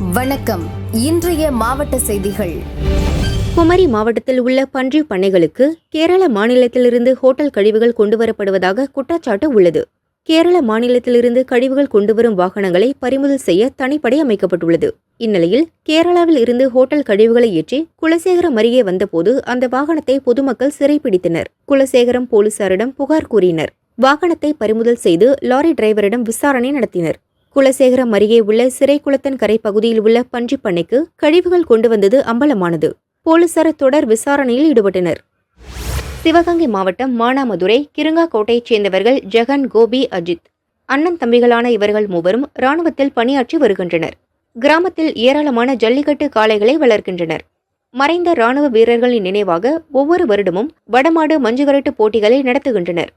வணக்கம். இன்றைய மாவட்ட செய்திகள். குமரி மாவட்டத்தில் உள்ள பன்றி பண்ணைகளுக்கு கேரள மாநிலத்திலிருந்து ஹோட்டல் கழிவுகள் கொண்டுவரப்படுவதாக குற்றச்சாட்டு உள்ளது. கேரள மாநிலத்திலிருந்து கழிவுகள் கொண்டுவரும் வாகனங்களை பறிமுதல் செய்ய தனிப்படை அமைக்கப்பட்டுள்ளது. இந்நிலையில் கேரளாவில் இருந்து ஹோட்டல் கழிவுகளை ஏற்றி குலசேகரம் அருகே வந்தபோது அந்த வாகனத்தை பொதுமக்கள் சிறைப்பிடித்தனர். குலசேகரம் போலீசாரிடம் புகார் கூறினர். வாகனத்தை பறிமுதல் செய்து லாரி டிரைவரிடம் விசாரணை நடத்தினர். குலசேகரம் அருகே உள்ள சிறைக்குளத்தன் கரை பகுதியில் உள்ள பன்றிப் பண்ணைக்கு கழிவுகள் கொண்டு வந்தது அம்பலமானது. போலீசார் தொடர் விசாரணையில் ஈடுபட்டனர். சிவகங்கை மாவட்டம் மானாமதுரை கிருங்காக்கோட்டையைச் சேர்ந்தவர்கள் ஜெகன் கோபி அஜித் அண்ணன் தம்பிகளான இவர்கள் மூவரும் ராணுவத்தில் பணியாற்றி வருகின்றனர். கிராமத்தில் ஏராளமான ஜல்லிக்கட்டு காளைகளை வளர்க்கின்றனர். மறைந்த ராணுவ வீரர்களின் நினைவாக ஒவ்வொரு வருடமும் வடமாடு மஞ்சுவிரட்டு போட்டிகளை நடத்துகின்றனர்.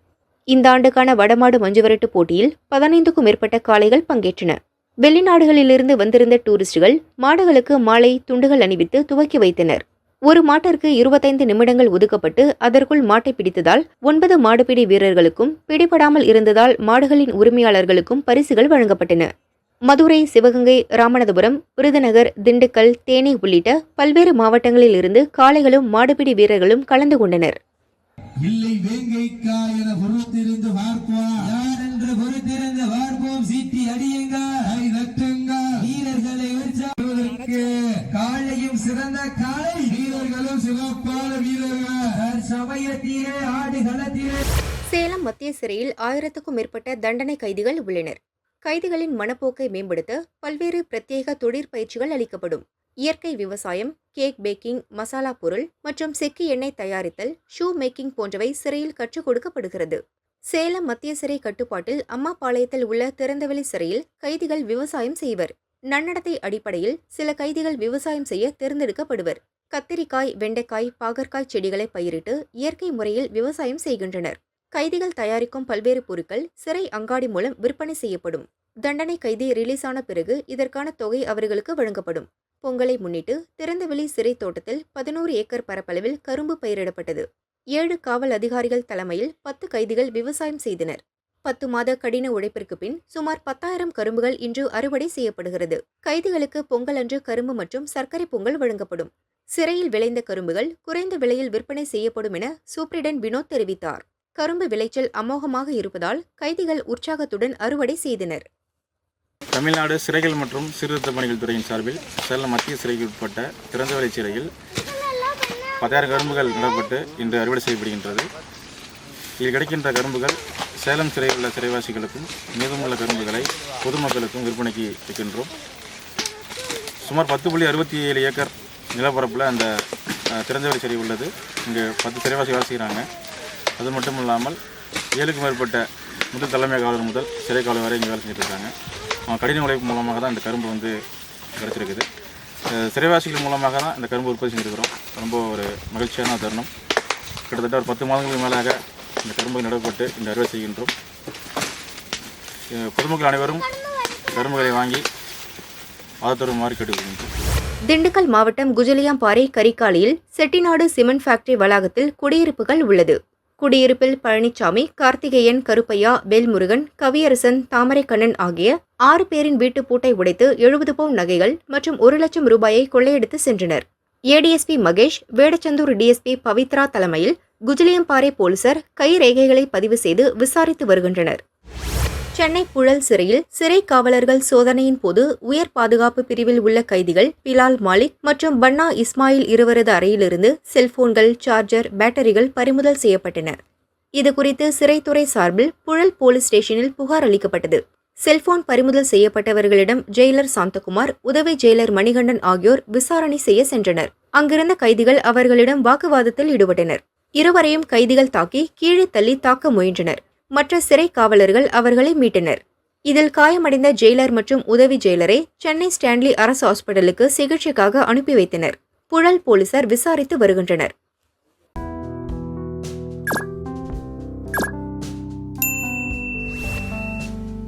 இந்த ஆண்டுக்கான வடமாடு மஞ்சுவரட்டு போட்டியில் பதினைந்துக்கும் மேற்பட்ட காளைகள் பங்கேற்றன. வெளிநாடுகளிலிருந்து வந்திருந்த டூரிஸ்டுகள் மாடுகளுக்கு மாலை துண்டுகள் அணிவித்து துவக்கி வைத்தனர். ஒரு மாட்டிற்கு இருபத்தைந்து நிமிடங்கள் ஒதுக்கப்பட்டு அதற்குள் மாட்டை பிடித்ததால் ஒன்பது மாடுபிடி வீரர்களுக்கும் பிடிபடாமல் இருந்ததால் மாடுகளின் உரிமையாளர்களுக்கும் பரிசுகள் வழங்கப்பட்டன. மதுரை சிவகங்கை ராமநாதபுரம் விருதுநகர் திண்டுக்கல் தேனி உள்ளிட்ட பல்வேறு மாவட்டங்களில் இருந்து காளைகளும் மாடுபிடி வீரர்களும் கலந்து கொண்டனர். இல்லை வேங்கைக்கா என பொறுத்திருந்து பார்ப்போம். யார் என்று பொறுத்திருந்து பார்ப்போம். சீட்டி அடியுங்க. கை தட்டுங்க. வீரர்களை உற்சாகப்படுவதற்கு காளையும் சிறந்த காளை வீரர்களும் சிறப்பான வீரர்கள். சமயத்தீரே ஆடுகளத்தீரே சேலம் மத்திய சிறையில் ஆயிரத்துக்கும் மேற்பட்ட தண்டனை கைதிகள் உள்ளனர். கைதிகளின் மனப்போக்கை மேம்படுத்த பல்வேறு பிரத்யேக தொழிற்பயிற்சிகள் அளிக்கப்படும். இயற்கை விவசாயம் கேக் பேக்கிங் மசாலா பொருள் மற்றும் செக்கு எண்ணெய் தயாரித்தல் ஷூ மேக்கிங் போன்றவை சிறையில் கற்றுக் கொடுக்கப்படுகிறது. சேலம் மத்திய சிறை கட்டுப்பாட்டில் அம்மாபாளையத்தில் உள்ள திறந்தவெளி சிறையில் கைதிகள் விவசாயம் செய்வர். நன்னடத்தை அடிப்படையில் சில கைதிகள் விவசாயம் செய்ய தேர்ந்தெடுக்கப்படுவர். கத்திரிக்காய் வெண்டைக்காய் பாகற்காய் செடிகளை பயிரிட்டு இயற்கை முறையில் விவசாயம் செய்கின்றனர். கைதிகள் தயாரிக்கும் பல்வேறு பொருட்கள் சிறை அங்காடி மூலம் விற்பனை செய்யப்படும். தண்டனை கைதி ரிலீஸ் ஆன பிறகு இதற்கான தொகை அவர்களுக்கு வழங்கப்படும். பொங்கலை முன்னிட்டு திறந்தவெளி சிறை தோட்டத்தில் பதினோரு ஏக்கர் பரப்பளவில் கரும்பு பயிரிடப்பட்டது. ஏழு காவல் அதிகாரிகள் தலைமையில் பத்து கைதிகள் விவசாயம் செய்தனர். பத்து மாத கடின உழைப்பிற்கு பின் சுமார் பத்தாயிரம் கரும்புகள் இன்று அறுவடை செய்யப்படுகிறது. கைதிகளுக்கு பொங்கல் அன்று கரும்பு மற்றும் சர்க்கரை பொங்கல் வழங்கப்படும். சிறையில் விளைந்த கரும்புகள் குறைந்த விலையில் விற்பனை செய்யப்படும் என சூப்ரிடன் வினோத் தெரிவித்தார். கரும்பு விளைச்சல் அமோகமாக இருப்பதால் கைதிகள் உற்சாகத்துடன் அறுவடை செய்தனர். தமிழ்நாடு சிறைகள் மற்றும் சீர்திருத்த பணிகள் துறையின் சார்பில் சேலம் மத்திய சிறைக்கு உட்பட்ட திறந்தவெளி சிறையில் பத்தாயிரம் கரும்புகள் நடப்பட்டு இன்று அறுவடை செய்யப்படுகின்றது. இதில் கிடைக்கின்ற கரும்புகள் சேலம் சிறையில் உள்ள சிறைவாசிகளுக்கும் மீதமுள்ள கரும்புகளை பொதுமக்களுக்கும் விற்பனைக்கு வைக்கின்றோம் சுமார் பத்து புள்ளி அறுபத்தி ஏழு ஏக்கர் நிலப்பரப்பில் அந்த திறந்தவெளி சிறை உள்ளது. இங்கே பத்து சிறைவாசி வாசிக்கிறாங்க செய்கிறாங்க அது மட்டும் இல்லாமல் ஏழுக்கும் மேற்பட்ட முதல் தலைமை காவலர் முதல் சிறை காவலர் வரை இங்கே வேலை செஞ்சுட்டு இருக்காங்க. கடின உழைப்பு மூலமாக தான் இந்த கரும்பு வந்து கிடச்சிருக்குது. சிறைவாசிகள் மூலமாக தான் இந்த கரும்பு உற்பத்தி செஞ்சுருக்கிறோம். ரொம்ப ஒரு மகிழ்ச்சியான தருணம். கிட்டத்தட்ட ஒரு பத்து மாதங்களுக்கு மேலாக இந்த கரும்பு நடப்பட்டு இந்த அறுவை செய்கின்றோம். பொதுமக்கள் அனைவரும் கரும்புகளை வாங்கி ஆதரவுமாறு கேட்டுக்கொள்கின்றோம். திண்டுக்கல் மாவட்டம் குஜலியாம்பாறை கரிக்காலியில் செட்டிநாடு சிமெண்ட் ஃபேக்டரி வளாகத்தில் குடியிருப்புகள் உள்ளது. குடியிருப்பில் பழனிசாமி கார்த்திகேயன் கருப்பையா வேல்முருகன் கவியரசன் தாமரைக்கண்ணன் ஆகிய ஆறு பேரின் வீட்டு பூட்டை உடைத்து எழுபது பவுன் நகைகள் மற்றும் ஒரு லட்சம் ரூபாயை கொள்ளையடித்து சென்றனர். ஏடிஎஸ்பி மகேஷ் வேடச்சந்தூர் டிஎஸ்பி பவித்ரா தலைமையில் குஜிலியம்பாறை போலீசார் கை ரேகைகளை பதிவு செய்து விசாரித்து வருகின்றனர். சென்னை புழல் சிறையில் சிறை காவலர்கள் சோதனையின் போது உயர் பாதுகாப்பு பிரிவில் உள்ள கைதிகள் பிலால் மாலிக் மற்றும் பன்னா இஸ்மாயில் இருவரது அறையிலிருந்து செல்போன்கள் சார்ஜர் பேட்டரிகள் பறிமுதல் செய்யப்பட்டன. இதுகுறித்து சிறைத்துறை சார்பில் புழல் போலீஸ் ஸ்டேஷனில் புகார் அளிக்கப்பட்டது. செல்போன் பறிமுதல் செய்யப்பட்டவர்களிடம் ஜெயிலர் சாந்தகுமார் உதவி ஜெயிலர் மணிகண்டன் ஆகியோர் விசாரணை செய்ய சென்றனர். அங்கிருந்த கைதிகள் அவர்களிடம் வாக்குவாதத்தில் ஈடுபட்டனர். இருவரையும் கைதிகள் தாக்கி கீழே தள்ளி தாக்க முயன்றனர். மற்ற சிறை காவலர்கள் அவர்களை மீட்டனர். இதில் காயமடைந்த ஜெயிலர் மற்றும் உதவி ஜெயிலரை சென்னை ஸ்டான்லி அரசு ஹாஸ்பிட்டலுக்கு சிகிச்சைக்காக அனுப்பி வைத்தனர். புழல் போலீசார் விசாரித்து வருகின்றனர்.